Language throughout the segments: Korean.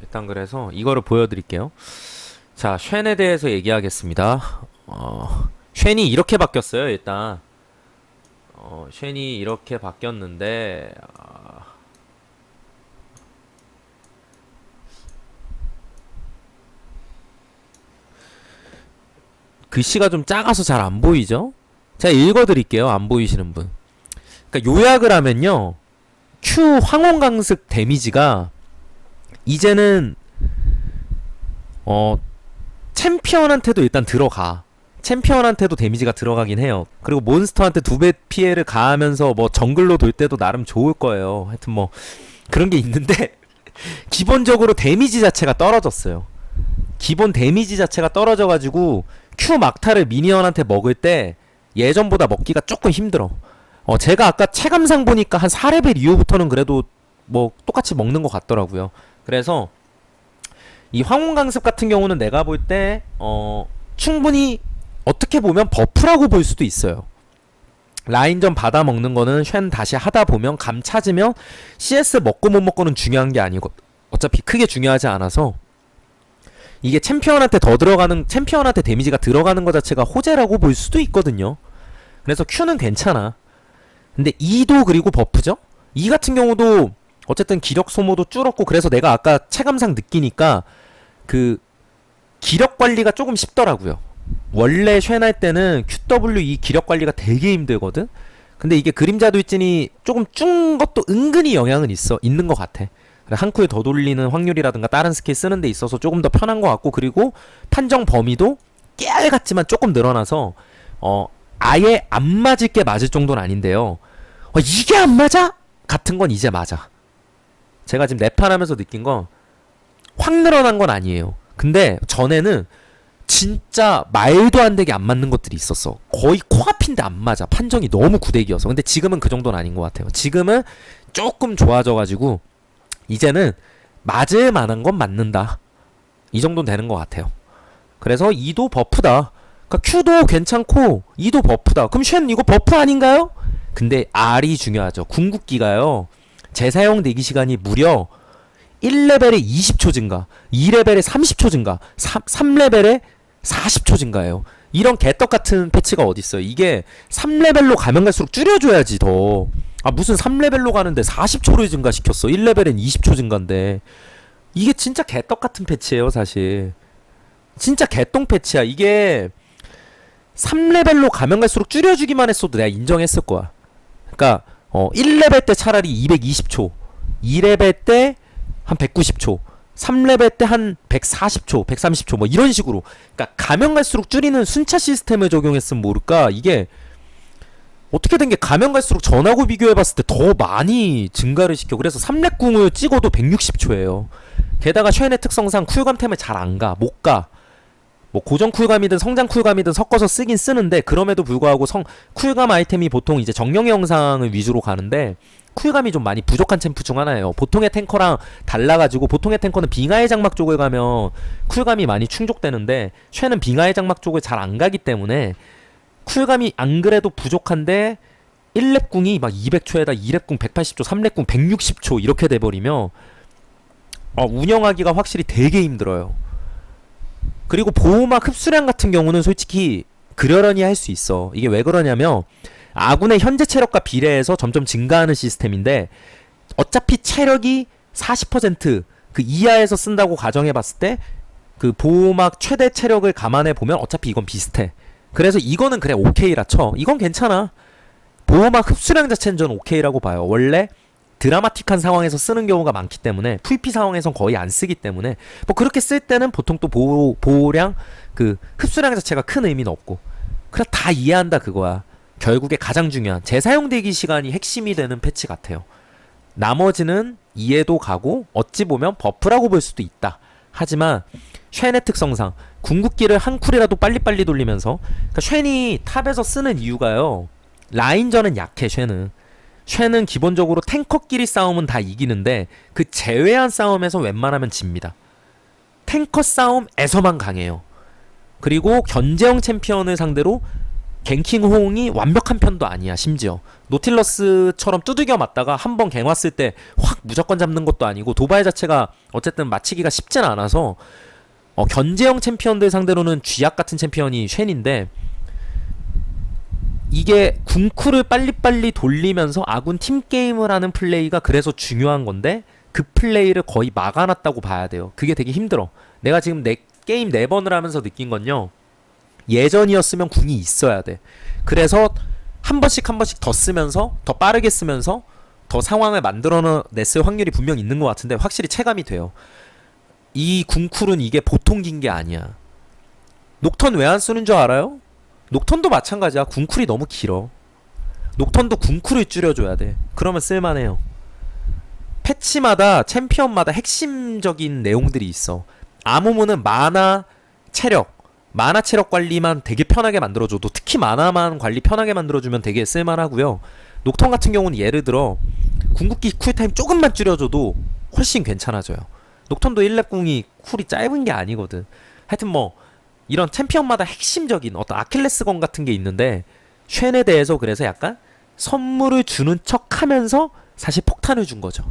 일단 그래서 이거를 보여드릴게요. 자, 쉔에 대해서 얘기하겠습니다. 어, 쉔이 이렇게 바뀌었어요. 일단 어, 쉔이 이렇게 바뀌었는데 아, 글씨가 좀 작아서 잘 안 보이죠? 제가 읽어드릴게요. 안 보이시는 분. 그러니까 요약을 하면요. Q 황혼강습 데미지가 이제는 어 챔피언한테도 일단 들어가. 챔피언한테도 데미지가 들어가긴 해요. 그리고 몬스터한테 두 배 피해를 가하면서 뭐 정글로 돌 때도 나름 좋을 거예요. 하여튼 뭐 그런 게 있는데 기본적으로 데미지 자체가 떨어졌어요. 기본 데미지 자체가 떨어져가지고 Q 막타를 미니언한테 먹을 때 예전보다 먹기가 조금 힘들어. 어 제가 아까 체감상 보니까 한 4레벨 이후부터는 그래도 뭐 똑같이 먹는 것 같더라고요. 그래서 이 황혼강습 같은 경우는 내가 볼 때 어 충분히 어떻게 보면 버프라고 볼 수도 있어요. 라인전 받아 먹는 거는 쉔 다시 하다 보면 감 찾으면 CS 먹고 못 먹고는 중요한 게 아니고 어차피 크게 중요하지 않아서 이게 챔피언한테 더 들어가는 챔피언한테 데미지가 들어가는 것 자체가 호재라고 볼 수도 있거든요. 그래서 Q는 괜찮아. 근데 E도 그리고 버프죠? E 같은 경우도 어쨌든 기력 소모도 줄었고 그래서 내가 아까 체감상 느끼니까 그 기력 관리가 조금 쉽더라고요. 원래 쉔할 때는 QWE 기력 관리가 되게 힘들거든. 근데 이게 그림자 돌진이 조금 준 것도 은근히 영향은 있어 있는 것 같아. 한쿨더 돌리는 확률이라든가 다른 스킬 쓰는 데 있어서 조금 더 편한 것 같고 그리고 판정 범위도 깨알 같지만 조금 늘어나서 어 아예 안 맞을 게 맞을 정도는 아닌데요. 어, 이게 안 맞아? 같은 건 이제 맞아. 제가 지금 네판 하면서 느낀 건 확 늘어난 건 아니에요. 근데 전에는 진짜 말도 안 되게 안 맞는 것들이 있었어. 거의 코앞인데 안 맞아. 판정이 너무 구대기여서. 근데 지금은 그 정도는 아닌 것 같아요. 지금은 조금 좋아져가지고 이제는 맞을 만한 건 맞는다. 이 정도는 되는 것 같아요. 그래서 2도 버프다. 그러니까 Q도 괜찮고 2도 버프다. 그럼 쉔 이거 버프 아닌가요? 근데 R이 중요하죠. 궁극기가요. 재사용 대기 시간이 무려 1레벨에 20초 증가, 2레벨에 30초 증가, 3, 3레벨에 40초 증가예요. 이런 개떡 같은 패치가 어딨어요. 이게 3레벨로 가면 갈수록 줄여줘야지 더. 아 무슨 3레벨로 가는데 40초를 증가시켰어. 1레벨엔 20초 증가인데. 이게 진짜 개떡 같은 패치예요, 사실. 진짜 개똥 패치야. 이게 3레벨로 가면 갈수록 줄여주기만 했어도 내가 인정했을 거야. 그러니까 어 1레벨 때 차라리 220초, 2레벨 때 한 190초, 3레벨 때 한 140초, 130초 뭐 이런 식으로 그러니까 가면 갈수록 줄이는 순차 시스템을 적용했으면 모를까 이게 어떻게 된 게 가면 갈수록 전하고 비교해 봤을 때 더 많이 증가를 시켜. 그래서 3렙궁을 찍어도 160초예요. 게다가 쉔의 특성상 쿨감템을 잘 안 가. 못 가. 뭐 고정 쿨감이든 성장 쿨감이든 섞어서 쓰긴 쓰는데 그럼에도 불구하고 성 쿨감 아이템이 보통 이제 정령 영상을 위주로 가는데 쿨감이 좀 많이 부족한 챔프 중 하나예요. 보통의 탱커랑 달라가지고 보통의 탱커는 빙하의 장막 쪽을 가면 쿨감이 많이 충족되는데 쉐는 빙하의 장막 쪽을 잘 안 가기 때문에 쿨감이 안 그래도 부족한데 1렙궁이 막 200초에다 2렙궁 180초, 3렙궁 160초 이렇게 돼버리면 어, 운영하기가 확실히 되게 힘들어요. 그리고 보호막 흡수량 같은 경우는 솔직히 그러려니 할 수 있어. 이게 왜 그러냐면 아군의 현재 체력과 비례해서 점점 증가하는 시스템인데 어차피 체력이 40%그 이하에서 쓴다고 가정해 봤을 때 그 보호막 최대 체력을 감안해 보면 어차피 이건 비슷해. 그래서 이거는 그래 오케이라 쳐. 이건 괜찮아. 보호막 흡수량 자체는 전 오케이라고 봐요. 원래 드라마틱한 상황에서 쓰는 경우가 많기 때문에 VP 상황에선 거의 안 쓰기 때문에 뭐 그렇게 쓸 때는 보통 또 보호 보호량 그 흡수량 자체가 큰 의미는 없고 그래 다 이해한다 그거야. 결국에 가장 중요한 재사용 대기 시간이 핵심이 되는 패치 같아요. 나머지는 이해도 가고 어찌 보면 버프라고 볼 수도 있다. 하지만 쉔의 특성상 궁극기를 한 쿨이라도 빨리빨리 돌리면서 그러니까 쉔이 탑에서 쓰는 이유가요. 라인전은 약해 쉔은. 쉔은 기본적으로 탱커끼리 싸움은 다 이기는데 그 제외한 싸움에서 웬만하면 집니다. 탱커 싸움에서만 강해요. 그리고 견제형 챔피언을 상대로 갱킹 호응이 완벽한 편도 아니야 심지어 노틸러스처럼 두들겨 맞다가 한 번 갱 왔을 때 확 무조건 잡는 것도 아니고 도발 자체가 어쨌든 맞히기가 쉽진 않아서 어, 견제형 챔피언들 상대로는 쥐약 같은 챔피언이 쉔인데 이게 궁쿨을 빨리빨리 돌리면서 아군 팀 게임을 하는 플레이가 그래서 중요한 건데 그 플레이를 거의 막아놨다고 봐야 돼요. 그게 되게 힘들어. 내가 지금 내 게임 네 번을 하면서 느낀 건요. 예전이었으면 궁이 있어야 돼. 그래서 한 번씩 한 번씩 더 쓰면서 더 빠르게 쓰면서 더 상황을 만들어냈을 확률이 분명 있는 것 같은데 확실히 체감이 돼요. 이 궁쿨은 이게 보통 긴 게 아니야. 녹턴 왜 안 쓰는 줄 알아요? 녹턴도 마찬가지야. 궁쿨이 너무 길어. 녹턴도 궁쿨을 줄여줘야 돼. 그러면 쓸만해요. 패치마다 챔피언마다 핵심적인 내용들이 있어. 아무무는 마나, 체력, 마나 체력 관리만 되게 편하게 만들어줘도 특히 마나만 관리 편하게 만들어주면 되게 쓸만하고요. 녹턴 같은 경우는 예를 들어 궁극기 쿨타임 조금만 줄여줘도 훨씬 괜찮아져요. 녹턴도 1렙 궁이 쿨이 짧은 게 아니거든. 하여튼 뭐 이런 챔피언마다 핵심적인 어떤 아킬레스건 같은 게 있는데 쉔에 대해서 그래서 약간 선물을 주는 척하면서 사실 폭탄을 준 거죠.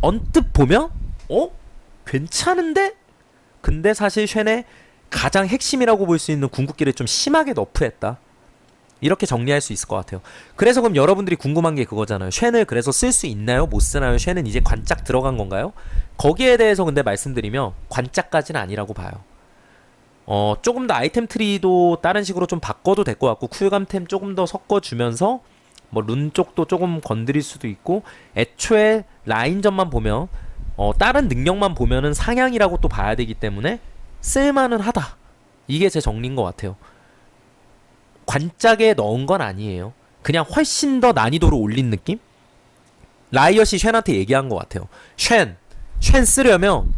언뜻 보면 어 괜찮은데 근데 사실 쉔의 가장 핵심이라고 볼 수 있는 궁극기를 좀 심하게 너프했다. 이렇게 정리할 수 있을 것 같아요. 그래서 그럼 여러분들이 궁금한 게 그거잖아요. 쉔을 그래서 쓸 수 있나요? 못 쓰나요? 쉔은 이제 관짝 들어간 건가요? 거기에 대해서 근데 말씀드리면 관짝까지는 아니라고 봐요. 어, 조금 더 아이템 트리도 다른 식으로 좀 바꿔도 될 것 같고 쿨감템 조금 더 섞어주면서 뭐 룬 쪽도 조금 건드릴 수도 있고 애초에 라인전만 보면 어, 다른 능력만 보면은 상향이라고 또 봐야 되기 때문에 쓸만은 하다. 이게 제 정리인 것 같아요. 관짝에 넣은 건 아니에요. 그냥 훨씬 더 난이도를 올린 느낌? 라이엇이 쉔한테 얘기한 것 같아요. 쉔, 쉔 쓰려면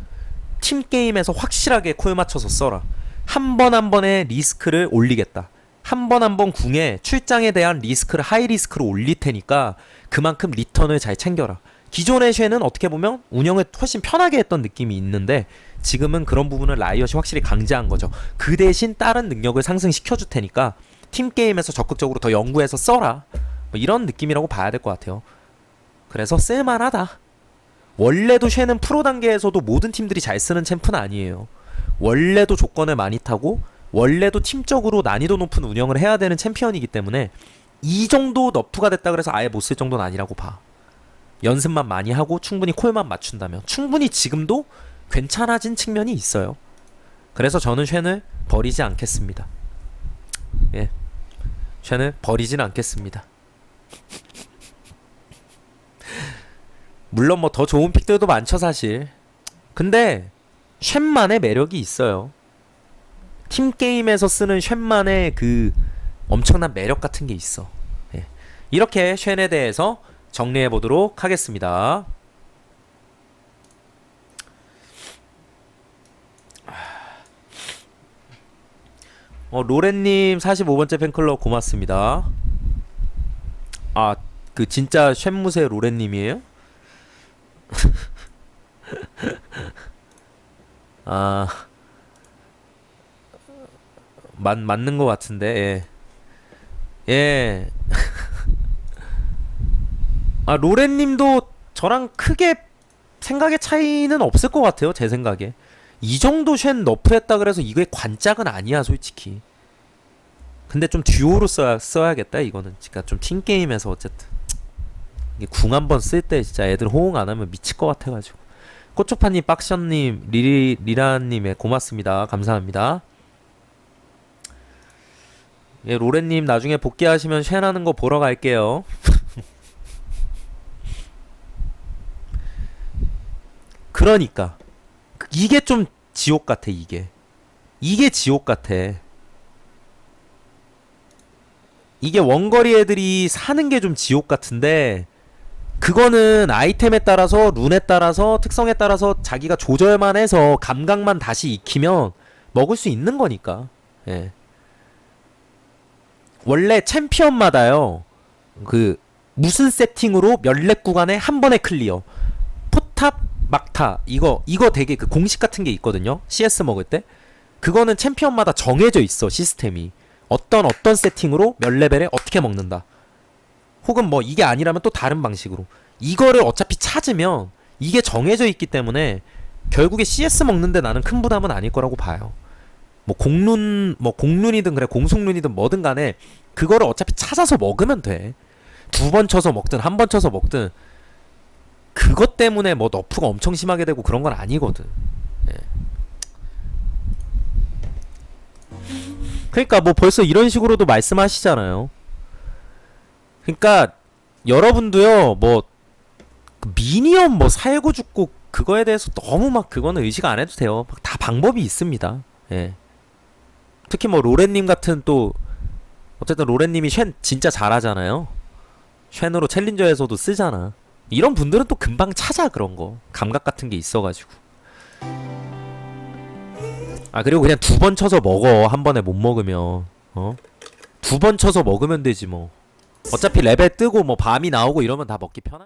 팀 게임에서 확실하게 콜 맞춰서 써라. 한번한 번의 리스크를 올리겠다. 한 번 한 번 궁에 출장에 대한 리스크를 하이 리스크로 올릴 테니까 그만큼 리턴을 잘 챙겨라. 기존의 쉔은 어떻게 보면 운영을 훨씬 편하게 했던 느낌이 있는데 지금은 그런 부분을 라이엇이 확실히 강제한 거죠. 그 대신 다른 능력을 상승시켜 줄 테니까 팀 게임에서 적극적으로 더 연구해서 써라. 뭐 이런 느낌이라고 봐야 될 것 같아요. 그래서 쓸만하다. 원래도 쉐는 프로 단계에서도 모든 팀들이 잘 쓰는 챔프는 아니에요. 원래도 조건을 많이 타고 원래도 팀적으로 난이도 높은 운영을 해야 되는 챔피언이기 때문에 이 정도 너프가 됐다 그래서 아예 못 쓸 정도는 아니라고 봐. 연습만 많이 하고 충분히 콜만 맞춘다면 충분히 지금도 괜찮아진 측면이 있어요. 그래서 저는 쉔을 버리지 않겠습니다. 예. 쉔을 버리진 않겠습니다. 물론 뭐 더 좋은 픽들도 많죠 사실. 근데 쉔만의 매력이 있어요. 팀 게임에서 쓰는 쉔만의 그 엄청난 매력 같은 게 있어. 예. 이렇게 쉔에 대해서 정리해 보도록 하겠습니다. 어, 로렌님 45번째 팬클럽 고맙습니다. 아, 그 진짜 쉔무새 로렌님이에요? 아, 맞, 맞는 것 같은데, 예. 예. 아, 로렌님도 저랑 크게 생각의 차이는 없을 것 같아요, 제 생각에. 이 정도 쉔 너프했다 그래서 이게 관짝은 아니야 솔직히 근데 좀 듀오로 써야, 써야겠다 이거는. 그러니까 좀 팀게임에서 어쨌든. 이게 궁 한 번 쓸 때 진짜 애들 호응 안 하면 미칠 것 같아가지고. 꽃초파님 빡션님 리리 리라님의 고맙습니다. 감사합니다. 예 로렌님 나중에 복귀하시면 쉔 하는 거 보러 갈게요. 그러니까. 이게 좀 지옥 같아 이게. 이게 지옥 같아 이게 원거리 애들이 사는 게 좀 지옥 같은데 그거는 아이템에 따라서 룬에 따라서 특성에 따라서 자기가 조절만 해서 감각만 다시 익히면 먹을 수 있는 거니까 예. 원래 챔피언마다요 그 무슨 세팅으로 몇렙 구간에 한 번에 클리어 포탑 막타 이거 이거 되게 그 공식 같은 게 있거든요. CS 먹을 때 그거는 챔피언마다 정해져 있어 시스템이 어떤 어떤 세팅으로 몇 레벨에 어떻게 먹는다. 혹은 뭐 이게 아니라면 또 다른 방식으로. 이거를 어차피 찾으면 이게 정해져 있기 때문에 결국에 CS 먹는데 나는 큰 부담은 아닐 거라고 봐요. 뭐 공룬 뭐 공룬이든 그래 공속룬이든 뭐든 간에 그거를 어차피 찾아서 먹으면 돼. 두 번 쳐서 먹든 한 번 쳐서 먹든 그것 때문에 뭐 너프가 엄청 심하게 되고 그런 건 아니거든. 그러니까 뭐 벌써 이런 식으로도 말씀하시잖아요. 그러니까 여러분도요 뭐그 미니언 뭐 살고 죽고 그거에 대해서 너무 막 그거는 의식 안 해도 돼요. 막다 방법이 있습니다. 예. 특히 뭐 로렌님 같은 또 어쨌든 로렌님이 쉔 진짜 잘하잖아요. 쉔으로 챌린저에서도 쓰잖아. 이런 분들은 또 금방 찾아 그런 거 감각 같은 게 있어가지고. 아 그리고 그냥 두 번 쳐서 먹어 한 번에 못 먹으면 어? 두 번 쳐서 먹으면 되지 뭐. 어차피 레벨 뜨고 뭐 밤이 나오고 이러면 다 먹기 편한.